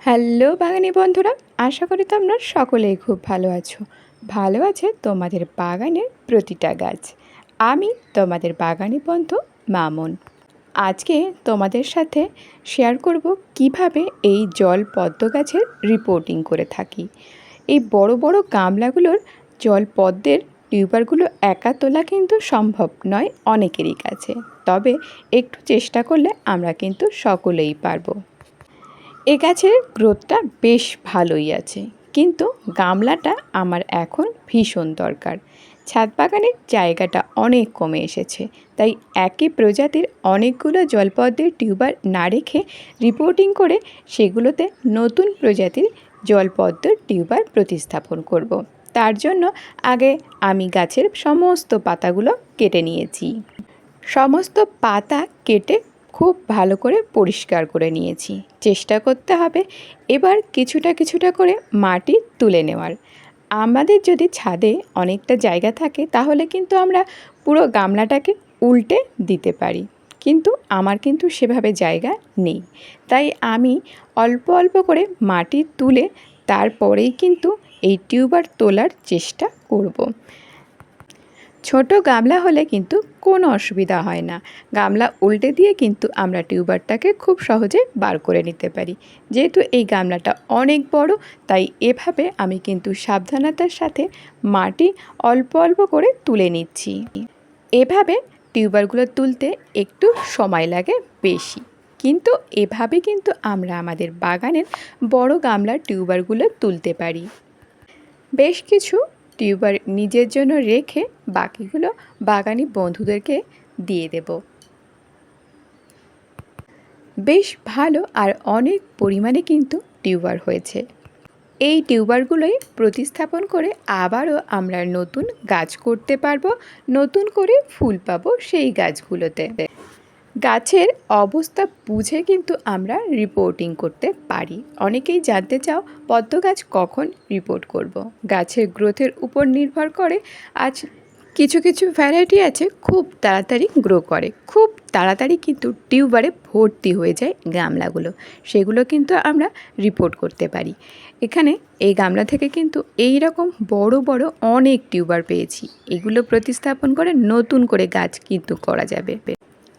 Hello বাগানি বন্ধুরা, আশা করি তোমরা সকলেই খুব ভালো আছো। ভালো আছে তোমাদের বাগানের প্রতিটা গাছ। আমি তোমাদের বাগানি বন্ধু মামুন। আজকে তোমাদের সাথে শেয়ার করব কীভাবে এই জল পদ্ম গাছের রিপোর্টিং করে থাকি। এই বড় বড় গামলাগুলোর জল পদ্মের টিউবারগুলো একা তোলা কিন্তু সম্ভব নয় অনেকেরই কাছে। তবে একটু চেষ্টা করলে আমরা কিন্তু সকলেই পারব। এ গাছের গ্রোথটা বেশ ভালোই আছে। কিন্তু গামলাটা আমার এখন ভীষণ দরকার। ছাদ বাগানের জায়গাটা অনেক কমে এসেছে। তাই একই প্রজাতির অনেকগুলো জলপদ্মের টিউবার না রেখে রিপোর্টিং করে সেগুলোতে নতুন প্রজাতির জলপদ্মের টিউবার প্রতিস্থাপন করব। তার জন্য আগে আমি গাছের সমস্ত পাতাগুলো কেটে নিয়েছি। সমস্ত পাতা কেটে খুব ভালো করে পরিষ্কার করে নিয়েছি। চেষ্টা করতে হবে এবার কিছুটা কিছুটা করে মাটি তুলে নেওয়ার। আমাদের যদি ছাদে অনেকটা জায়গা থাকে তাহলে কিন্তু আমরা পুরো গামলাটাকে উল্টে দিতে পারি। কিন্তু আমার কিন্তু সেভাবে জায়গা নেই। তাই আমি অল্প অল্প করে মাটি তুলে তারপরেই কিন্তু এই টিউবার তোলার চেষ্টা করব। ছোট গামলা হলে কিন্তু কোনো অসুবিধা হয় না। গামলা উল্টে দিয়ে কিন্তু আমরা টিউবারটাকে খুব সহজে বার করে নিতে পারি। যেহেতু এই গামলাটা অনেক বড়, তাই এভাবে আমি কিন্তু সাবধানতার সাথে মাটি অল্প অল্প করে তুলে নিচ্ছি। এভাবে টিউবারগুলো তুলতে একটু সময় লাগে বেশি। কিন্তু এভাবে কিন্তু আমরা আমাদের বাগানের বড় গামলার টিউবারগুলো তুলতে পারি। বেশ কিছু টিউবার নিজের জন্য রেখে বাকিগুলো বাগানি বন্ধুদেরকে দিয়ে দেব। বেশ ভালো আর অনেক পরিমাণে কিন্তু টিউবার হয়েছে। এই টিউবারগুলোই প্রতিস্থাপন করে আবারও আমরা নতুন গাছ করতে পারব, নতুন করে ফুল পাবো সেই গাছগুলোতে। গাছের অবস্থা বুঝে কিন্তু আমরা রিপোর্টিং করতে পারি। অনেকেই জানতে চাও, পদ্ম গাছ কখন রিপোর্ট করব। গাছের গ্রোথের উপর নির্ভর করে। আজ কিছু কিছু ভ্যারাইটি আছে, খুব তাড়াতাড়ি গ্রো করে। খুব তাড়াতাড়ি কিন্তু টিউবারে ভর্তি হয়ে যায় গামলাগুলো। সেগুলো কিন্তু আমরা রিপোর্ট করতে পারি। এখানে এই গামলা থেকে কিন্তু এই রকম বড় বড় অনেক টিউবার পেয়েছি। এগুলো প্রতিস্থাপন করে নতুন করে গাছ কিন্তু করা যাবে।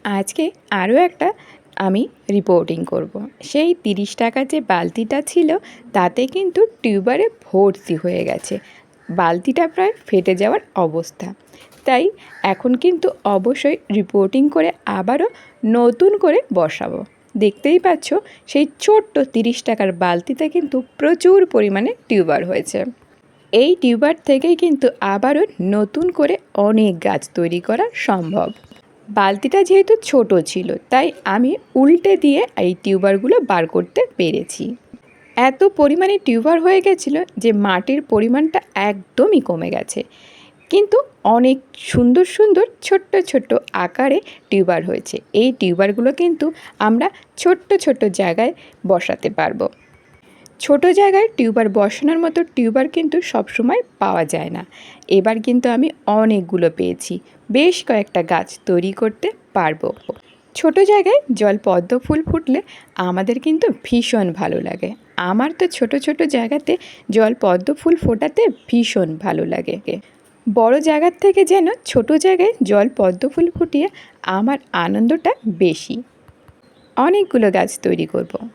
আজকে আরও একটা আমি রিপোর্টিং করব। সেই তিরিশ টাকা যে বালতিটা ছিল, তাতে কিন্তু টিউবারে ভর্তি হয়ে গেছে। বালতিটা প্রায় ফেটে যাওয়ার অবস্থা। তাই এখন কিন্তু অবশ্যই রিপোর্টিং করে আবারও নতুন করে বসাবো। দেখতেই পাচ্ছ, সেই ছোট্ট তিরিশ টাকার বালতিতে কিন্তু প্রচুর পরিমাণে টিউবার হয়েছে। এই টিউবার থেকেই কিন্তু আবারও নতুন করে অনেক গাছ তৈরি করা সম্ভব। বালতিটা যেহেতু ছোট ছিল, তাই আমি উল্টে দিয়ে এই টিউবারগুলো বার করতে পেরেছি। এত পরিমাণে টিউবার হয়ে গেছিল যে মাটির পরিমাণটা একদমই কমে গেছে। কিন্তু অনেক সুন্দর সুন্দর ছোট্ট ছোট্ট আকারে টিউবার হয়েছে। এই টিউবারগুলো কিন্তু আমরা ছোট্ট ছোট্ট জায়গায় বসাতে পারব। ছোট জায়গায় টিউবার বসানোর মতো টিউবার কিন্তু সবসময় পাওয়া যায় না। এবার কিন্তু আমি অনেকগুলো পেয়েছি। বেশ কয়েকটা গাছ তৈরি করতে পারব। ছোট জায়গায় জল পদ্ম ফুল ফুটলে আমাদের কিন্তু ভীষণ ভালো লাগে। আমার তো ছোট ছোট জায়গাতে জল পদ্ম ফুল ফোটাতে ভীষণ ভালো লাগে। বড় জায়গার থেকে যেন ছোট জায়গায় জল পদ্ম ফুল ফুটিয়ে আমার আনন্দটা বেশি। অনেকগুলো গাছ তৈরি করব।